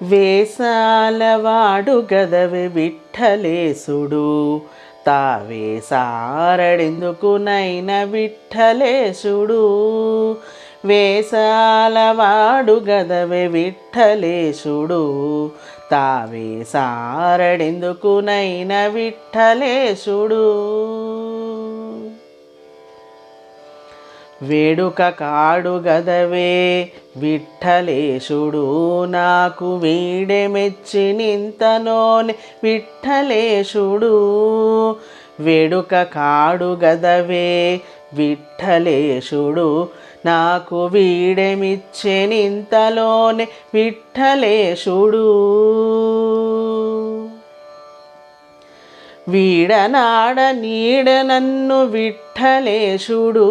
వేసాలవాడు గదవి విఠలేశుడు తావే సారడెందుకునైన విఠలేశుడు వేసాలవాడు గదవి విఠలేశుడు తావే సారడెందుకునైన విఠలేశుడు వేడుక కాడుగదవే విఠలేశుడు నాకు వీడే మెచ్చినింతనోని విఠలేశుడు. వేడుక కాడుగదవే విఠలేశుడు నాకు వీడెమిచ్చెనింతలోనే విఠలేశుడు. వీడనాడ నీడ నన్ను విఠలేశుడు.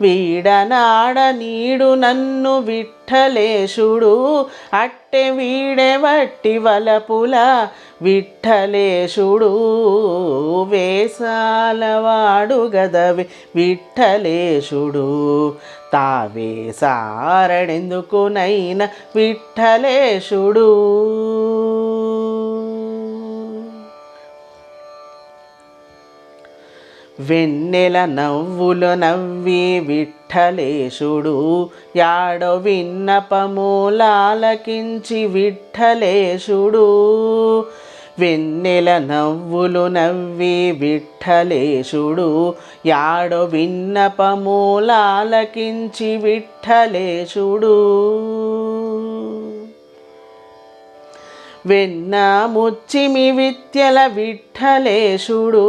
వీడనాడ నీడు నన్ను విఠలేశుడు. అట్టె వీడె వట్టి వలపుల విఠలేశుడు. వేసాలవాడు గదవి విఠలేశుడు. తావే సారడెందుకునైన విఠలేశుడు? వెన్నెల నవ్వులు నవ్వి విఠలేశుడు యాడో విన్నపమూలాలకించి విఠలేశుడు. వెన్నెల నవ్వులు నవ్వి విఠలేశుడు యాడో విన్నపమూలాలకించి విఠలేశుడు. వెన్న ముచ్చిమి విద్యల విఠలేశుడు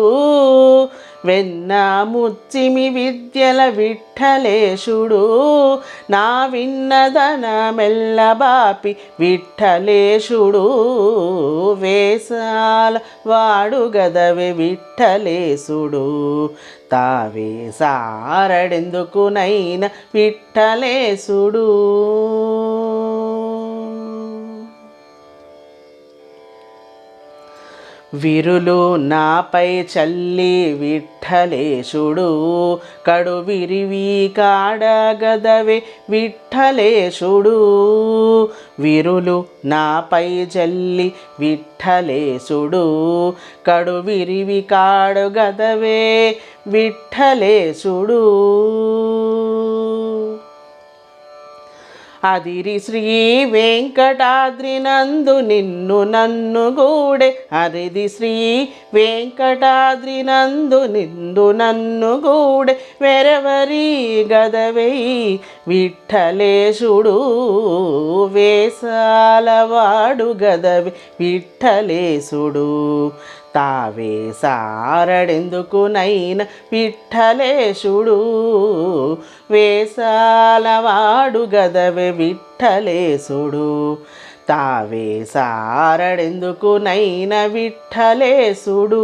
వెన్న ముచ్చిమి విద్యల విఠలేశుడు నా విన్నదన మెల్లబాపి విఠలేశుడు. వేసాల వాడు గదవే విఠలేశుడు. తావే సారడెందుకునైన విఠలేశుడు? విరులు నాపై చల్లి విఠలేశుడు కడు విరివి కాడగదవే విఠలేశుడు. విరులు నాపై చల్లి విఠలేశుడు కడు విరివి కాడగదవే విఠలేశుడు. అదిరి శ్రీ వెంకటాద్రి నందు నిన్ను నన్ను గూడే. అరిది శ్రీ వెంకటాద్రి నందు నిందు నన్ను గూడే. వెరవరి గదవై విఠలేశుడు వేసాలవాడు గదవి విఠలేశుడు. తావే సారడెందుకు నైన విఠలేశుడు? వేసాలవాడు గదవే విఠలేశుడు. తావే సారడెందుకు నైన విఠలేశుడు?